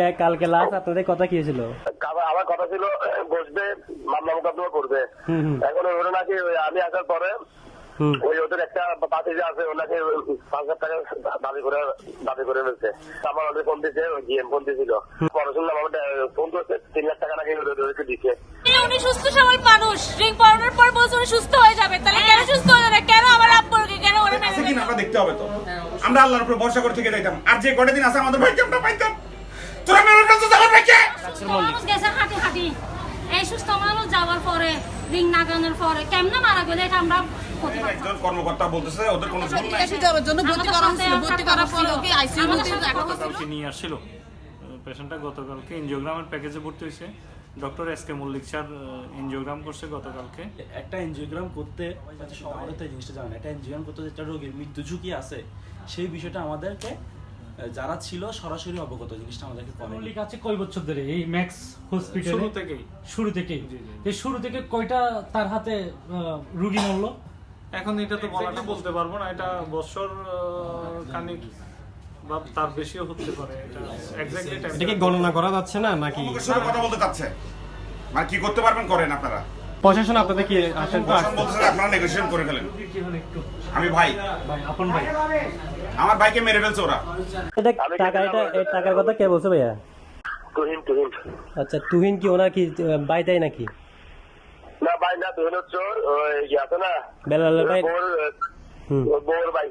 কালকে কালকে লাস্ট আপনাদের কথা কি হয়েছিল? আমার কথা ছিল বসবে মামলা মোকদ্দমা করবে। এখন ওরা নাকি আমি আসার পরে ওই ওদের একটা আছে ওনাকে পাঁচ হাজার টাকা দাবি করে দাবি করে ফেলছে। আমার ওদের ফোন দিয়েছে জিএম ফোন দিয়েছিল। পরে শুনলাম আমার ফোন করছে তিন লাখ টাকা নাকি ওদেরকে দিচ্ছে উনি সুস্থ সবল মানুষ। রিং পরানোর পর বলছে উনি সুস্থ হয়ে যাবে। তাহলে কেন সুস্থ হয়ে যাবে? কেন আমার আব্বুকে কেন ওরা দিল? কিনা আমরা দেখতে হবে তো। আমরা আল্লাহর উপর ভরসা করে থেকে যাইতাম। আর যে কটা দিন আছে আমাদের আমরা পাইতাম তোরা মেরে ফেলছো আমার ভাইকে মানুষ গেছে হাঁটি হাঁটি। এই সুস্থ মানুষ যাওয়ার পরে রিং নাগানোর পরে কেমনে মারা গেলে এটা আমরা একজন কর্মকর্তা বলতেছে ওদের কোনো ভুল নাই। চিকিৎসা জন্য ভর্তি করা হয়েছিল। ভর্তি করার পরে ওকে আইসিইউ ভর্তি রাখা হয়েছিল? নিয়ে আসছিল। পেশেন্টটা গতকালকে এনজিওগ্রামের প্যাকেজে ভর্তি হয়েছে। Doctor S K Mallick sir angiogram করছে গতকালকে। একটা এনজিওগ্রাম করতে হয়তো তো এই জিনিসটা জানে একটা এনজিওগ্রাম করতে একটা রোগীর মৃত্যু ঝুঁকি আছে। সেই বিষয়টা আমাদেরকে যারা ছিল সরাসরি অবগত জিনিসটা আমাদেরকে করে মল্লিক আছে কয় বছর ধরে? এই ম্যাক্স হসপিটালে শুরু থেকেই। শুরু থেকেই। জি। এই শুরু থেকে কয়টা তার হাতে রুগী মরলো? এখন এটা তো বলাটা বলতে পারব না এটা বছর খানিক বা তার বেশিও হতে পারে এটা এক্স্যাক্টলি এটা কি গণনা করা যাচ্ছে না নাকি? কথা বলতে চাচ্ছে। মানে কি করতে পারবেন করেন আপনারা? প্রশাসন আপনাদের কি আসেন তো আপনারা নেগোসিয়েশন করে ফেলেন। আমি ভাই। ভাই আপন ভাই। আমার ভাইকে মেরে ফেলছে ওরা। এটা টাকা এটা টাকার কথা কে বলছে ভাইয়া? তুহিন তুহিন। আচ্ছা তুহিন কি ওনার কি বাই দেয় নাকি? না ভাই না তুহিন হচ্ছে ওর, ওই ইয়ে আছে না? বেলালের ভাই? হুম। ভাই।